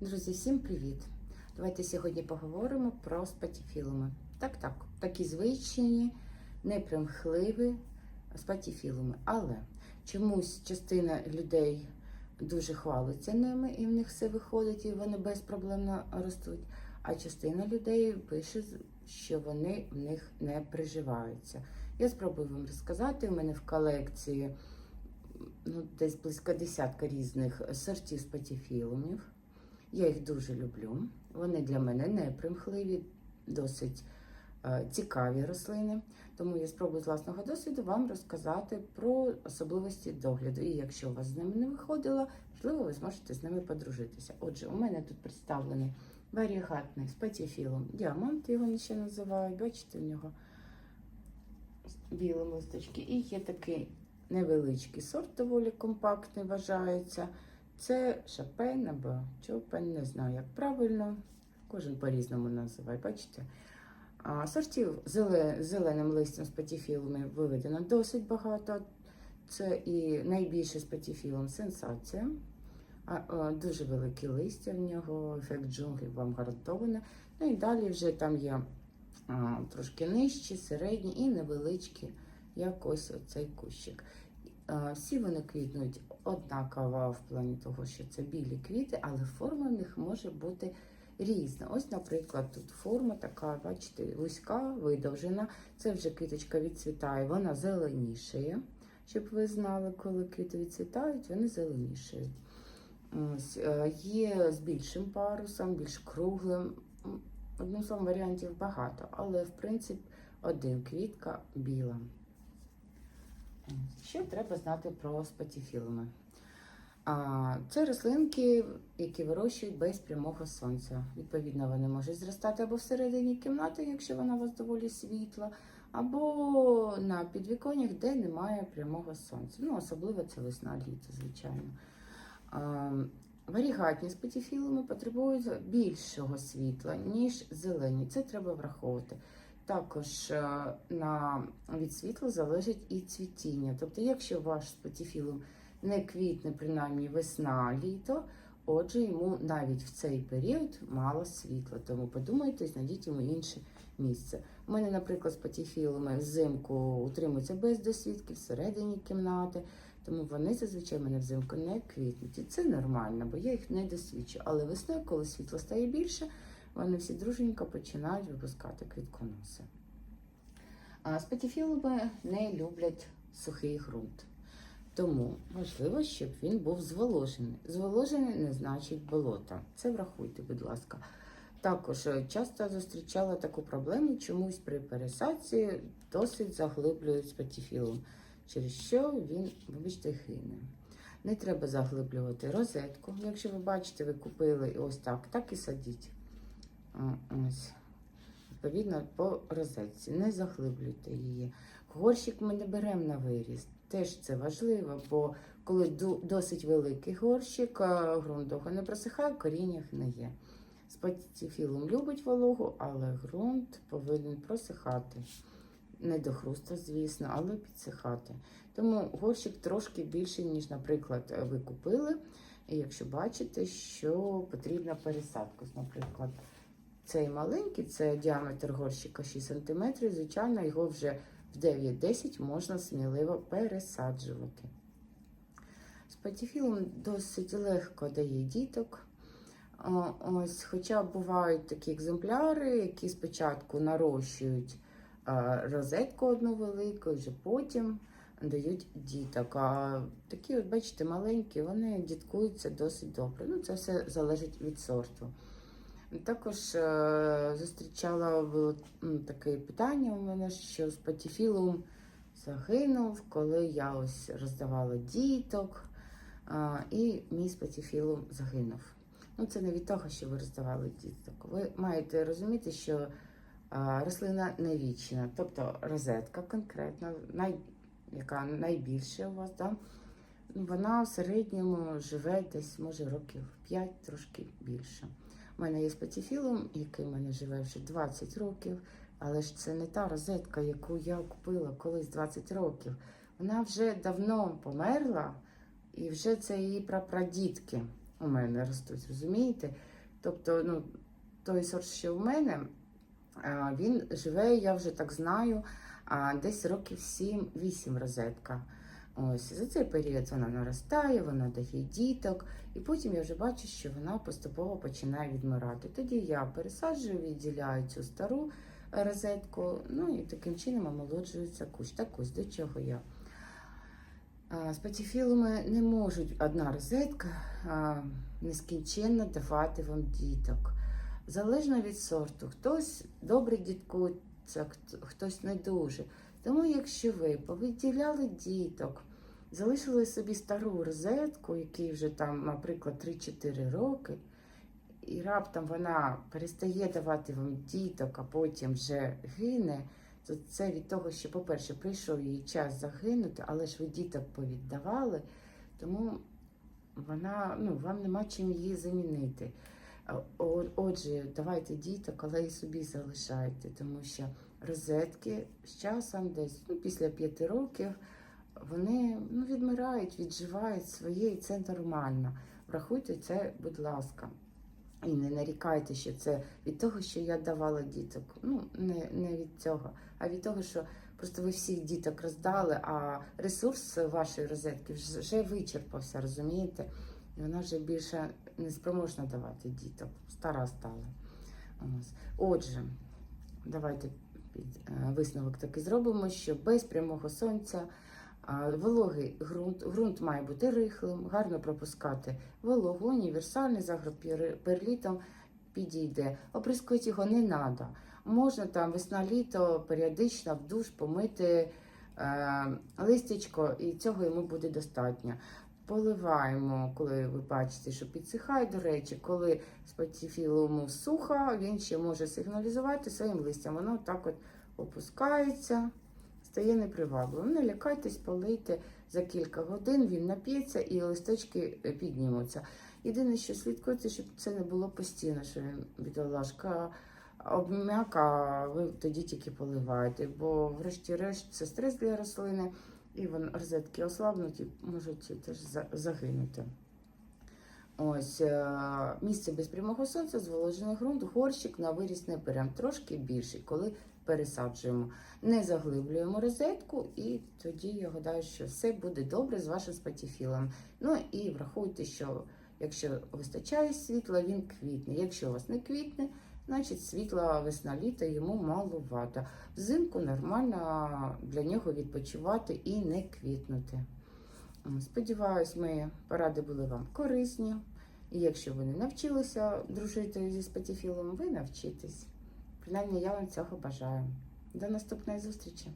Друзі, всім привіт! Давайте сьогодні поговоримо про спатіфілуми. Так, так, такі звичні, непримхливі спатіфілуми. Але чомусь частина людей дуже хвалиться ними, і в них все виходить, і вони безпроблемно ростуть. А частина людей пише, що вони в них не приживаються. Я спробую вам розказати. У мене в колекції ну, десь близько десятка різних сортів спатіфілумів. Я їх дуже люблю. Вони для мене не примхливі, досить е, цікаві рослини. Тому я спробую з власного досвіду вам розказати про особливості догляду. І якщо у вас з ними не виходило, можливо, ви зможете з ними подружитися. Отже, у мене тут представлений варігатний спатіфілум діамант, його ще називають. Бачите, в нього білі листочки. І є такий невеличкий сорт, доволі компактний, вважається. Це шапен або чопен, не знаю, як правильно. Кожен по-різному називає, бачите? А, сортів зеленим листям з патіфілами виведено досить багато. Це і найбільший з патіфілом сенсація. А, а, дуже великі листя в нього, ефект джунглів вам гарантовано. Ну і далі вже там є а, трошки нижчі, середні і невеличкі, як ось оцей кущик. А, Всі вони квітнуть однаково в плані того, що це білі квіти, але форма в них може бути різна. Ось, наприклад, тут форма така, бачите, вузька, видовжена. Це вже квіточка відцвітає, вона зеленішає. Щоб ви знали, коли квіти відцвітають, вони зеленішають. Е, є з більшим парусом, більш круглим. Одним словом, варіантів багато, але в принципі один квітка біла. Що треба знати про спатіфілуми? Це рослинки, які вирощують без прямого сонця. Відповідно, вони можуть зростати або всередині кімнати, якщо вона у вас доволі світла, або на підвіконнях, де немає прямого сонця. Ну, особливо це весна, літо, звичайно. Варігатні спатіфілуми потребують більшого світла, ніж зелені. Це треба враховувати. Також е, на від світла залежить і цвітіння. Тобто, якщо ваш спатіфілум не квітне, принаймні весна, літо, отже, йому навіть в цей період мало світла. Тому подумайте, знайдіть йому інше місце. У мене, наприклад, спатіфілуми взимку утримуються без досвідки всередині кімнати, тому вони зазвичай мене взимку не квітнуть. І це нормально, бо я їх не досвідчу. Але весною, коли світло стає більше, вони всі друженько починають випускати квітконоси. А спатіфілуми не люблять сухий ґрунт. Тому важливо, щоб він був зволожений. Зволожений не значить болота. Це врахуйте, будь ласка. Також е, часто зустрічала таку проблему, чомусь при пересадці досить заглиблюють спатіфілум, через що він, вибачте, гине. Не треба заглиблювати розетку. Якщо ви бачите, ви купили ось так, так і садіть. Ось. Відповідно, по розетці. Не заглиблюйте її. Горщик ми не беремо на виріст. Теж це важливо, бо коли досить великий горщик, ґрунт довго не просихає, коріння не є. Спатіфілум любить вологу, але ґрунт повинен просихати. Не до хруста, звісно, але підсихати. Тому горщик трошки більший, ніж, наприклад, ви купили. І якщо бачите, що потрібна пересадка, наприклад, цей маленький, це діаметр горщика 6 см, звичайно, його вже в 9-10 можна сміливо пересаджувати. Спатіфілум досить легко дає діток. Ось, хоча бувають такі екземпляри, які спочатку нарощують розетку одну велику, вже потім дають діток. А такі, от, бачите, маленькі, вони діткуються досить добре. Ну, це все залежить від сорту. Також е, зустрічала було таке питання у мене, що спатіфілум загинув, коли я ось роздавала діток, і мій спатіфілум загинув. Ну, це не від того, що ви роздавали діток. Ви маєте розуміти, що рослина не вічна, тобто розетка конкретно, най, яка найбільша у вас, да? вона в середньому живе десь, може, років 5, трошки більше. У мене є спатіфілум, який в мене живе вже 20 років, але ж це не та розетка, яку я купила колись 20 років. Вона вже давно померла, і вже це її прапрадітки. у мене ростуть, розумієте? Тобто, ну, той сорт, що в мене, він живе, я вже так знаю, десь років 7-8 розетка. Ось за цей період вона наростає, вона дає діток, і потім я вже бачу, що вона поступово починає відмирати. Тоді я пересаджую, відділяю цю стару розетку, ну і таким чином омолоджується кущ. Так ось до чого я. А, Спатіфілуми не можуть одна розетка нескінченно давати вам діток. Залежно від сорту. Хтось добре діткується, хтось не дуже. Тому, якщо ви повиділяли діток, залишили собі стару розетку, якій вже там, наприклад, 3-4 роки, і раптом вона перестає давати вам діток, а потім вже гине, то це від того, що, по-перше, прийшов її час загинути, але ж ви діток повіддавали, тому вона, ну, вам нема чим її замінити. Отже, давайте діток, але і собі залишайте, тому що розетки з часом, десь ну, після п'яти років, вони ну, відмирають, відживають своє, і це нормально. Врахуйте це, будь ласка. І не нарікайте, що це від того, що я давала діток. Ну, не, не від цього, а від того, що просто ви всіх діток роздали, а ресурс вашої розетки вже вичерпався, розумієте? І вона вже більше не спроможна давати діток. Стара стала. Отже, давайте е, висновок такий зробимо, що без прямого сонця вологий ґрунт, ґрунт має бути рихлим, гарно пропускати вологу, універсальний з агроперлітом підійде. Оприскувати його не треба. Можна там весна-літо періодично в душ помити е, листячко, і цього йому буде достатньо. Поливаємо, коли ви бачите, що підсихає. До речі, коли спатіфілому сухо, він ще може сигналізувати своїм листям. Воно так от опускається, стає непривабливим. Не лякайтесь, полийте за кілька годин, він нап'ється і листочки е, піднімуться. Єдине, що слідкуйте, щоб це не було постійно, що він бідолашка обм'як, а ви тоді тільки поливаєте, бо врешті-решт це стрес для рослини, і вон розетки ослабнуть і можуть теж загинути. Ось е, місце без прямого сонця, зволожений ґрунт, горщик на виріс не беремо трошки більший, коли пересаджуємо. Не заглиблюємо розетку, і тоді я гадаю, що все буде добре з вашим спатіфілом. Ну і врахуйте, що якщо вистачає світла, він квітне. Якщо у вас не квітне, значить світла весна літа йому маловато. Взимку нормально для нього відпочивати і не квітнути. Сподіваюсь, мої поради були вам корисні. І якщо ви не навчилися дружити зі спатіфілом, ви навчитесь. Принаймні, я вам цього бажаю. До наступної зустрічі!